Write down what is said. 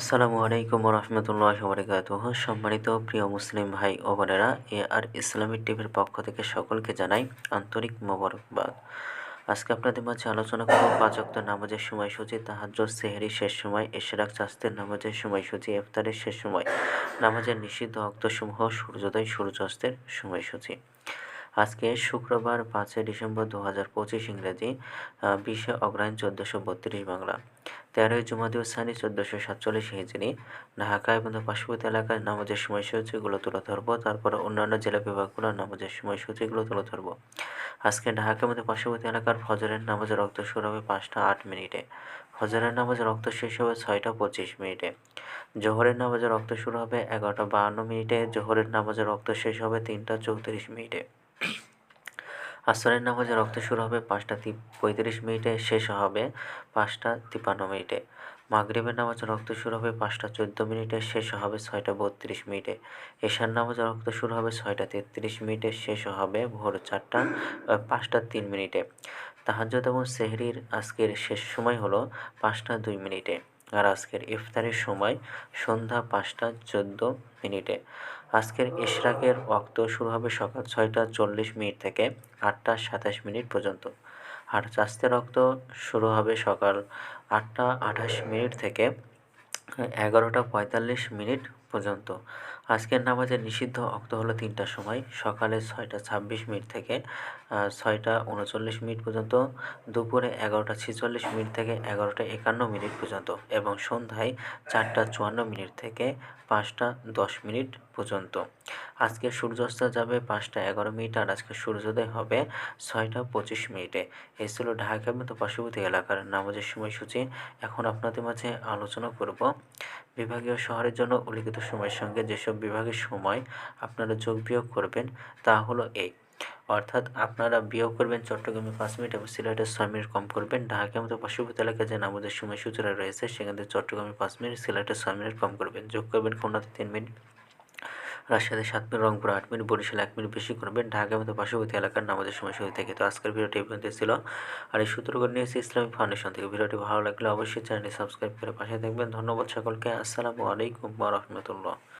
আসসালামু আলাইকুম রহমতুল্লাহ বরকাত সম্মানিত প্রিয় মুসলিম ভাই ও বোনেরা, এ আর ইসলামিক টিভির পক্ষ থেকে সকলকে জানাই আন্তরিক মোবারকবাদ। আজকে আপনাদের মাঝে আলোচনা করব পাঁচ অক্ত নামাজের সময়সূচি তাহাজ সেহেরি শেষ সময়, এশরাক, চাস্তের নামাজের সময়সূচি, ইফতারের শেষ সময়, নামাজের নিষিদ্ধ অক্তসমূহ সূর্যোদয়, সূর্যাস্তের সময়সূচি। আজকে শুক্রবার পাঁচই ডিসেম্বর দু হাজার পঁচিশ ইংরেজি বিশে অগ্রায়ণ চোদ্দোশো বত্রিশ বাংলা। তেরোই জুমাদিউ সানি চোদ্দোশো সাতচল্লিশ হিজড়ি। ঢাকা এবং পার্শ্ববর্তী এলাকার নামাজের সময়সূচিগুলো তুলে ধরবো। তারপরে অন্যান্য জেলা বিভাগগুলোর নামাজের সময়সূচিগুলো তুলে ধরবো। আজকে ঢাকা মধ্যে পার্শ্ববর্তী এলাকার ফজরের নামাজের রক্ত শুরু হবে পাঁচটা আট মিনিটে। ফজরের নামাজের রক্ত শেষ হবে ছয়টা পঁচিশ মিনিটে। জোহরের নামাজের রক্ত শুরু হবে এগারোটা বাহান্ন মিনিটে। জোহরের নামাজের রক্ত শেষ হবে তিনটা চৌত্রিশ মিনিটে। আসরের নামাজে রক্ত শুরু হবে পাঁচটা পঁয়ত্রিশ মিনিটে, শেষ হবে পাঁচটা তিপ্পান্ন মিনিটে। মাগরিবের নামাজে রক্ত শুরু হবে পাঁচটা চোদ্দ মিনিটে, শেষ হবে ছয়টা বত্রিশ মিনিটে। এশার নামাজে রক্ত শুরু হবে ছয়টা তেত্রিশ মিনিটে, শেষ হবে ভোর চারটা পাঁচটা তিন মিনিটে। তাহাজ্জত এবং সেহরির আজকের শেষ সময় হলো পাঁচটা দুই মিনিটে। আর আজকের ইফতারের সময় সন্ধ্যা পাঁচটা চোদ্দ মিনিটে। আজকের ইশরাকের অক্ত শুরু হবে সকাল ছয়টা চল্লিশ মিনিট থেকে আটটা সাতাশ মিনিট পর্যন্ত। আর চাস্তের রক্ত শুরু হবে সকাল আটটা আঠাশ মিনিট থেকে এগারোটা পঁয়তাল্লিশ মিনিট পর্যন্ত। আজকের নামাজের নিষিদ্ধ অক্ত হলো তিনটার সময়, সকালে ছয়টা ছাব্বিশ মিনিট থেকে ছয়টা উনচল্লিশ মিনিট পর্যন্ত, দুপুরে এগারোটা ছেচল্লিশ মিনিট থেকে এগারোটা একান্ন মিনিট পর্যন্ত এবং সন্ধ্যায় চারটা চুয়ান্ন মিনিট থেকে পাঁচটা দশ মিনিট পর্যন্ত। আজকে সূর্যাস্ত যাবে পাঁচটা এগারো মিনিট আর আজকে সূর্যোদয় হবে ছয়টা পঁচিশ মিনিটে। এই ছিল ঢাকা মতো পার্শ্ববর্তী এলাকার নামাজের সময়সূচি। এখন আপনাদের মাঝে আলোচনা করব। বিভাগীয় শহরের জন্য উল্লিখিত সময়ের সঙ্গে যেসব বিভাগের সময় আপনারা যোগ বিয়োগ করবেন, তা হলো এই অর্থাৎ আপনারা বিয়োগ করবেন চট্টগ্রামে পাঁচ মিনিট এবং সিলেটের ছয় মিনিট কম করবেন। ঢাকা মতো পার্শ্ববর্তী এলাকায় যে নামাজের সময়সূচিরা রয়েছে, সেখান থেকে চট্টগ্রামে পাঁচ মিনিট সিলেটের ছয় মিনিট কম করবেন। যোগ করবেন খুলনাতে তিন মিনিট। রাজশাহীতে সাত মিনিট, রংপুর আট মিনিট, বরিশাল এক মিনিট বেশি করবেন ঢাকা মতো পার্শ্ববর্তী এলাকার নামাজের সময় শুরু থেকে। তো আজকের ভিডিওটি পর্যন্ত ছিল। আর এই সূত্রগুলো নিয়ে নিয়েছি ইসলামিক ফাউন্ডেশন থেকে। ভিডিওটি ভালো লাগলে অবশ্যই চ্যানেলটি সাবস্ক্রাইব করে পাশে থাকবেন। ধন্যবাদ সকলকে। আসসালামু আলাইকুম রহমতুল্লাহ।